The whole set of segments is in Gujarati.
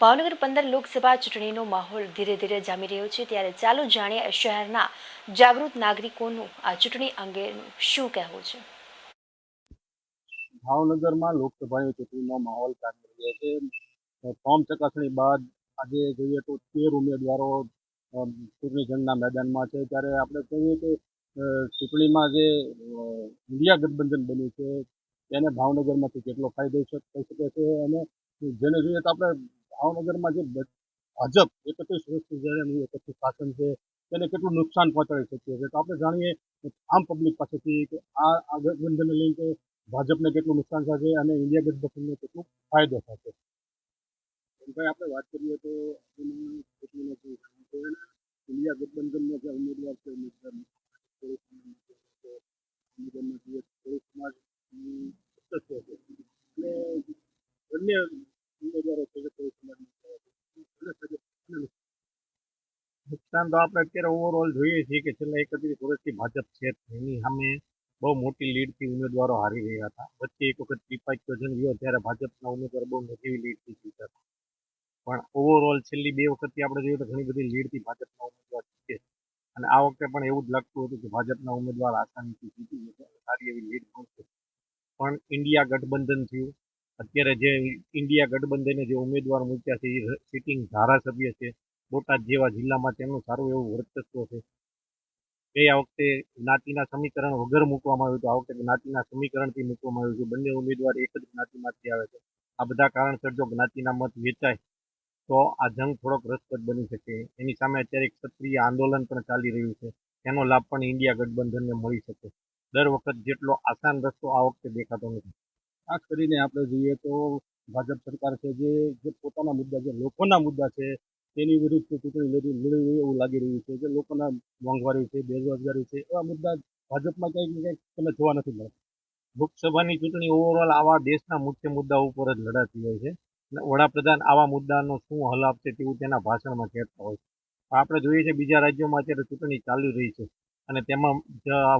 ભાવનગર પંદર લોકસભા ચૂંટણીનો માહોલ ધીરે ધીરે જામી રહ્યો છે. ત્યારે ચાલો જાણીએ શહેરના જાગૃત નાગરિકોનું આ ચૂંટણી અંગેનું શું કહેવું છે. ભાવનગરમાં લોકસભાની ચૂંટણીનો માહોલ ચાલી રહ્યો છે. ફોર્મ ચકાસણી બાદ આજે જોઈએ તો તેર ઉમેદવારો ચૂંટણી જંગના મેદાનમાં છે. ત્યારે આપણે કહીએ કે ચૂંટણીમાં જે ઇન્ડિયા ગઠબંધન બન્યું છે, તેને ભાવનગરમાંથી કેટલો ફાયદો થઈ શકે છે અને જેને જોઈએ તો આપણે ભાવનગરમાં જે ભાજપ એકત્રીસ વર્ષથી જ્યારે એકત્રીસ શાસન છે, તેને કેટલું નુકસાન પહોંચાડી શકીએ છીએ તો આપણે જાણીએ આમ પબ્લિક પાસેથી કે આ ગઠબંધનને લઈને ભાજપને કેટલું નુકસાન થશે અને ઇન્ડિયા ગઠબંધનને કેટલો ફાયદો થશે? ભાઈ, આપણે વાત કરીએ તો ઇન્ડિયા ગઠબંધનનો જે ઉમેદવાર છે ઉમેદવાર ખેડૂત સમાજના છે, ઉમેદવારના જે ખેડૂત સમાજની સદસ્યો છે અને બંને ઉમેદવારો છે જે ખેડૂત સમાજના છે, બંને સાથે બંને નુકસાન તો આપણે અત્યારે ઓવરઓલ જોઈએ છીએ કે છેલ્લા એકત્રીસ વર્ષથી ભાજપ છે એની સામે બહુ મોટી લીડથી ઉમેદવારો હારી રહ્યા હતા. વચ્ચે એક વખત ત્રિપાઠ્યો જન ગયો ત્યારે ભાજપના ઉમેદવાર બહુ નજીવી લીડથી જીત્યા હતા. પણ ઓવરઓલ છેલ્લી બે વખતથી આપણે જોઈએ તો ઘણી બધી લીડથી ભાજપના ઉમેદવાર જીતે. અને આ વખતે પણ એવું જ લાગતું હતું કે ભાજપના ઉમેદવાર આસાનીથી જીતી જશે સારી એવી લીડ મળશે. પણ ઇન્ડિયા ગઠબંધન થયું. અત્યારે જે ઇન્ડિયા ગઠબંધને જે ઉમેદવાર મૂક્યા છે, એ સિટિંગ ધારાસભ્ય છે. બોટાદ જેવા જિલ્લામાં તેમનું સારું એવું વર્ચસ્વ છે. ગયા વખતે જ્ઞાતિના સમીકરણ વગર મૂકવામાં આવ્યું હતું. આ વખતે જ્ઞાતિના સમીકરણથી મૂકવામાં આવ્યું છે બંને ઉમેદવાર એક જ જ્ઞાતિમાંથી આવે છે. આ બધા કારણસર જો જ્ઞાતિના મત વેચાય, તો આ જંગ થોડોક રસપ્રદ બની શકે. એની સામે અત્યારે એક ક્ષત્રિય આંદોલન પણ ચાલી રહ્યું છે. તેનો લાભ પણ ઇન્ડિયા ગઠબંધનને મળી શકે. દર વખત જેટલો આસાન રસ્તો આ વખતે દેખાતો નથી. ખાસ કરીને આપણે જોઈએ તો ભાજપ સરકાર છે જે જે પોતાના મુદ્દા જે લોકોના મુદ્દા છે તેની વિરુદ્ધ ચૂંટણી લડી લડી એવું લાગી રહ્યું છે જે લોકોના મોંઘવારી છે, બેરોજગારી છે, એવા મુદ્દા ભાજપમાં ક્યાંક ને ક્યાંક તમે જોવા નથી મળતા. લોકસભાની ચૂંટણી ઓવરઓલ આવા દેશના મુખ્ય મુદ્દા ઉપર જ લડાતી હોય છે. અને વડાપ્રધાન આવા મુદ્દાનો શું હલ આપશે તેવું તેના ભાષણમાં કહેતા હોય છે. આપણે જોઈએ છીએ બીજા રાજ્યોમાં અત્યારે ચૂંટણી ચાલી રહી છે. અને તેમાં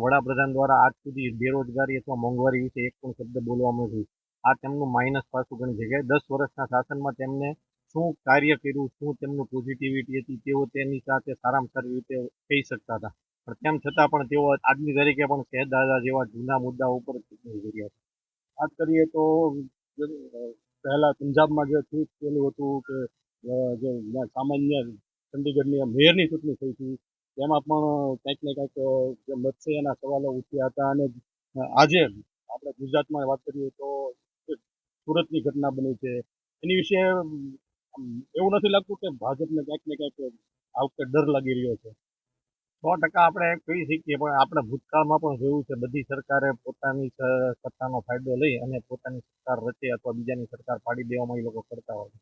વડાપ્રધાન દ્વારા આજ સુધી બેરોજગારી અથવા મોંઘવારી વિશે એક પણ શબ્દ બોલવામાં નથી. આ તેમનું માઇનસ પાસું ઘણી જગ્યાએ દસ વર્ષના શાસનમાં તેમને શું કાર્ય કર્યું, શું તેમનું પોઝિટિવિટી હતી, તેઓ તેની સાથે સારામાં સારી રીતે કહી શકતા હતા. પણ તેમ છતાં પણ તેઓ આદમી તરીકે પણ શહેદાદા જેવા જૂના મુદ્દા ઉપર લડી રહ્યા છે. વાત કરીએ તો પહેલાં પંજાબમાં જે ચૂંટ પેલું હતું કે જે સામાન્ય ચંડીગઢની મેયરની ચૂંટણી થઈ હતી, તેમાં પણ કંઈક ને કંઈક જે મત્સ્યના સવાલો ઉઠ્યા હતા અને આજે આપણે ગુજરાતમાં વાત કરીએ તો સુરતની ઘટના બની છે. એની વિશે એવું નથી લાગતું કે ભાજપને ક્યાંક ને ક્યાંક આ વખતે ડર લાગી રહ્યો છે. સો ટકા આપણે કહી શકીએ, પણ આપણે ભૂતકાળમાં પણ જોયું છે, બધી સરકારે પોતાની સત્તાનો ફાયદો લઈ અને પોતાની સરકાર રચે અથવા બીજાની સરકાર પાડી દેવામાં એ લોકો કરતા હોય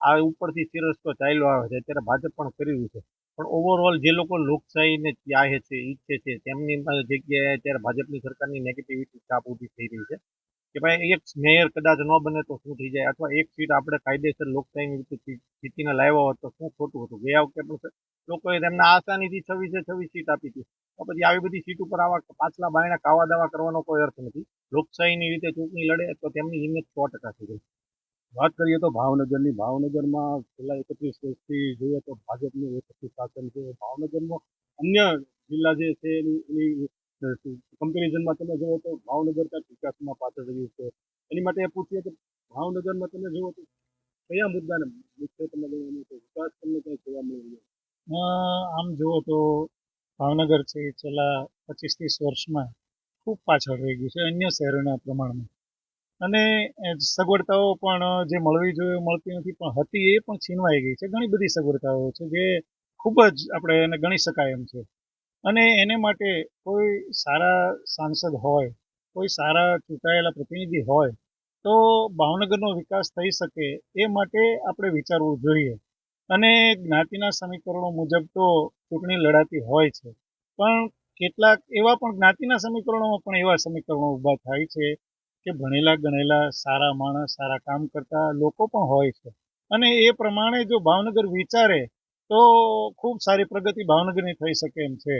આ ઉપરથી સિરસ તો ચાલ્યો આવે છે, અત્યારે ભાજપ પણ કરી છે. પણ ઓવરઓલ જે લોકો લોકશાહીને ચાહે છે, ઈચ્છે છે, તેમની જગ્યાએ અત્યારે ભાજપની સરકારની નેગેટિવિટી છાપ ઊભી થઈ રહી છે. કે ભાઈ એક મેયર કદાચ ન બને તો શું થઈ જાય? અથવા એક સીટ આપણે કાયદેસર લોકશાહીની રીતે જીતીને લાવ્યા હોત તો શું ખોટું હતું? ગયા વખતે પણ લોકોએ તેમને આસાનીથી છવ્વીસે છવ્વીસ સીટ આપી હતી. તો પછી આવી બધી સીટ ઉપર આવા પાછલા બાયણા કાવા દાવા કરવાનો કોઈ અર્થ નથી. લોકશાહીની રીતે ચૂંટણી લડે તો તેમની હિંમત સો ટકા થઈ ગઈ. વાત કરીએ તો ભાવનગરની. ભાવનગરમાં છેલ્લા એકત્રીસ વર્ષથી જોઈએ તો ભાજપનું એકત્રીસ શાસન છે. ભાવનગરમાં અન્ય જિલ્લા જે છે એની કમ્પેરિઝનમાં તમે જુઓ તો ભાવનગર કાંઈક વિકાસમાં પાછળ રહ્યું છે. એની માટે એ પૂછીએ કે ભાવનગરમાં તમે જુઓ તો કયા મુદ્દાને મુખ્ય તમને વિકાસ તમને કંઈ જોવા મળી રહ્યો? આમ જુઓ તો ભાવનગર છે એ છેલ્લા પચીસ ત્રીસ વર્ષમાં ખૂબ પાછળ રહી ગયું છે અન્ય શહેરોના પ્રમાણમાં. અને સગવડતાઓ પણ જે મળવી જોઈએ મળતી નથી, પણ હતી એ પણ છીનવાઈ ગઈ છે. ઘણી બધી સગવડતાઓ છે જે ખૂબ જ આપણે એને ગણી શકાય એમ છે. અને એને માટે કોઈ સારા સાંસદ હોય, કોઈ સારા ચૂંટાયેલા પ્રતિનિધિ હોય, તો ભાવનગરનો વિકાસ થઈ શકે એ માટે આપણે વિચારવું જોઈએ. અને જ્ઞાતિના સમીકરણો મુજબ તો ચૂંટણી લડાતી હોય છે. પણ કેટલાક એવા પણ જ્ઞાતિના સમીકરણોમાં પણ એવા સમીકરણો ઊભા થાય છે કે ભણેલા ગણેલા, સારા માણસ, સારા કામ કરતા લોકો પણ હોય છે. અને એ પ્રમાણે જો ભાવનગર વિચારે તો ખૂબ સારી પ્રગતિ ભાવનગરની થઈ શકે એમ છે.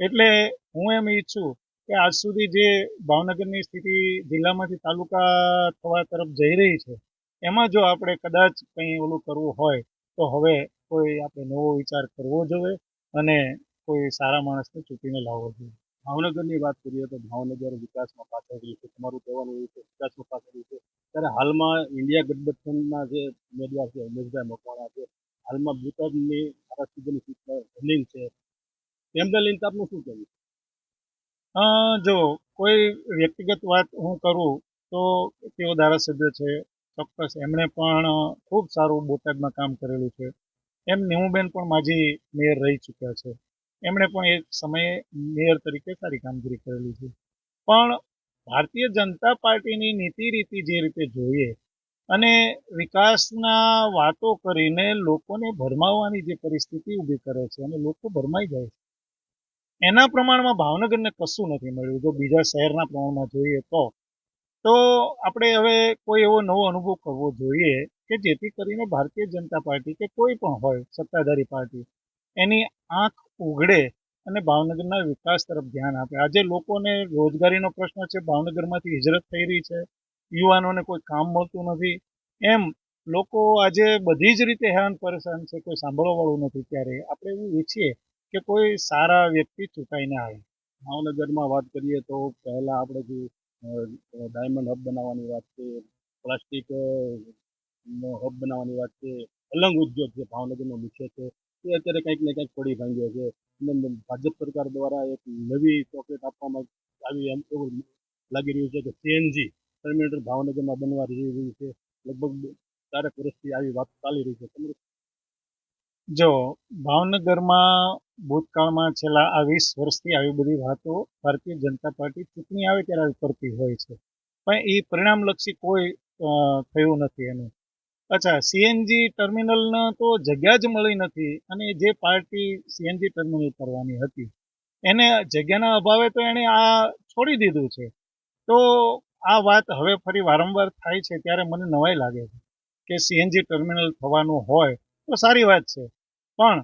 એટલે હું એમ ઈચ્છું કે આજ સુધી જે ભાવનગરની સ્થિતિ જિલ્લામાંથી તાલુકા થવા તરફ જઈ રહી છે, એમાં જો આપણે કદાચ કંઈ ઓલું કરવું હોય, તો હવે કોઈ આપણે નવો વિચાર કરવો જોઈએ અને કોઈ સારા માણસને ચૂંટીને લાવવો જોઈએ. ભાવનગરની વાત કરીએ તો ભાવનગર વિકાસમાં પાછળ રહ્યું છે. તમારું કહેવાનું એવું છે, વિકાસમાં પાછળ રહ્યું છે. ત્યારે હાલમાં ઇન્ડિયા ગઠબંધનના જે ઉમેદવાર છે, ઉમેશભાઈ મકવાણા છે હાલમાં ભૂતરની ધારાસભ્યની સીટ છે. તેમને લઈને આપનું શું કહેવું? જો, કોઈ વ્યક્તિગત વાત હું કરું, તો તેઓ ધારાસભ્ય છે. ચોક્કસ, એમણે પણ ખૂબ સારું બોટાદમાં કામ કરેલું છે. એમ નેવુબેન પણ માજી મેયર રહી ચૂક્યા છે. એમણે પણ એક સમયે મેયર તરીકે સારી કામગીરી કરેલી છે. પણ ભારતીય જનતા પાર્ટીની નીતિ રીતિ જે રીતે જોઈએ અને વિકાસના વાતો કરીને લોકોને ભરમાવવાની જે પરિસ્થિતિ ઊભી કરે છે અને લોકો ભરમાઈ જાય છે. એના પ્રમાણમાં ભાવનગરને કશું નથી મળ્યું. જો બીજા શહેરના પ્રમાણમાં જોઈએ તો તો આપણે હવે કોઈ એવો નવો અનુભવ કરવો જોઈએ કે જેથી કરીને ભારતીય જનતા પાર્ટી કે કોઈ પણ હોય સત્તાધારી પાર્ટી, એની આંખ ઉઘડે અને ભાવનગરના વિકાસ તરફ ધ્યાન આપે. આજે લોકોને રોજગારીનો પ્રશ્ન છે, ભાવનગરમાંથી હિજરત થઈ રહી છે. યુવાનોને કોઈ કામ મળતું નથી. એમ લોકો આજે બધી જ રીતે હેરાન પરેશાન છે, કોઈ સાંભળવા વાળું નથી ત્યારે આપણે એવું ઈચ્છીએ કે કોઈ સારા વ્યક્તિ ચૂંટાઈને આવે. ભાવનગરમાં વાત કરીએ તો પહેલાં આપણે જે ડાયમંડ હબ બનાવવાની વાત છે, પ્લાસ્ટિક નો હબ બનાવવાની વાત છે અલંગ ઉદ્યોગ જે ભાવનગરનો મુખ્ય છે, એ અત્યારે કંઈક ને કંઈક પડી ભાંગ્યો છે. અને ભાજપ સરકાર દ્વારા એક નવી ચોકલેટ આપવામાં આવી એમ એવું લાગી રહ્યું છે કે સીએનજી ટર્મિનેટર ભાવનગરમાં બનવા જઈ રહ્યું છે. લગભગ ચારેક વર્ષથી આવી વાત ચાલી રહી છે. જો, ભાવનગરમાં ભૂતકાળમાં છેલ્લા આ વીસ વર્ષથી આવી બધી વાતો ભારતીય જનતા પાર્ટી ચૂંટણી આવે ત્યારે કરતી હોય છે. પણ એ પરિણામલક્ષી કોઈ થયું નથી એનું. અચ્છા સીએનજી ટર્મિનલને તો જગ્યા જ મળી નથી અને જે પાર્ટી સીએનજી ટર્મિનલ કરવાની હતી, એને જગ્યાના અભાવે તો એણે આ છોડી દીધું છે. તો આ વાત હવે ફરી વારંવાર થાય છે ત્યારે મને નવાઈ લાગે છે કે સીએનજી ટર્મિનલ થવાનું હોય તો સારી વાત છે. પણ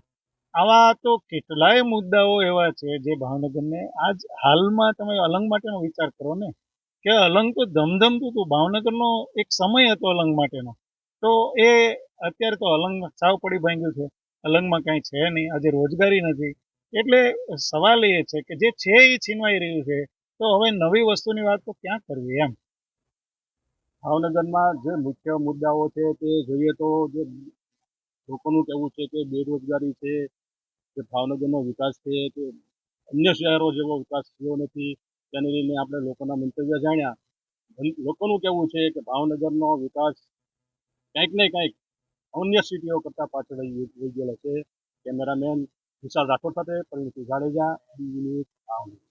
આવા તો કેટલાય મુદ્દાઓ એવા છે જે ભાવનગરને આજ હાલમાં તમે અલંગ માટેનો વિચાર કરો ને, કે અલંગ તો ધમધમતું હતું. ભાવનગરનો એક સમય હતો અલંગ માટેનો. તો એ અત્યારે તો અલંગ સાવ પડી ભાંગ્યું છે. અલંગમાં કાંઈ છે નહીં. આજે રોજગારી નથી. એટલે સવાલ એ છે કે જે છે એ છીનવાઈ રહ્યું છે. તો હવે નવી વસ્તુની વાત તો ક્યાં કરવી એમ? ભાવનગરમાં જે મુખ્ય મુદ્દાઓ છે તે જોઈએ તો જે લોકોનું કહેવું છે કે બેરોજગારી છે કે ભાવનગરનો વિકાસ છે, કે અન્ય શહેરો જેવો વિકાસ થયો નથી, તેને લઈને આપણે લોકોના મંતવ્ય જાણ્યા. લોકોનું કહેવું છે કે ભાવનગરનો વિકાસ કંઈક ને કંઈક અન્ય સિટીઓ કરતાં પાછળ રહી ગયેલો છે. કેમેરામેન વિશાલ રાઠોડ સાથે પરિણીતિ જાડેજા ન્યૂઝ ભાવનગર.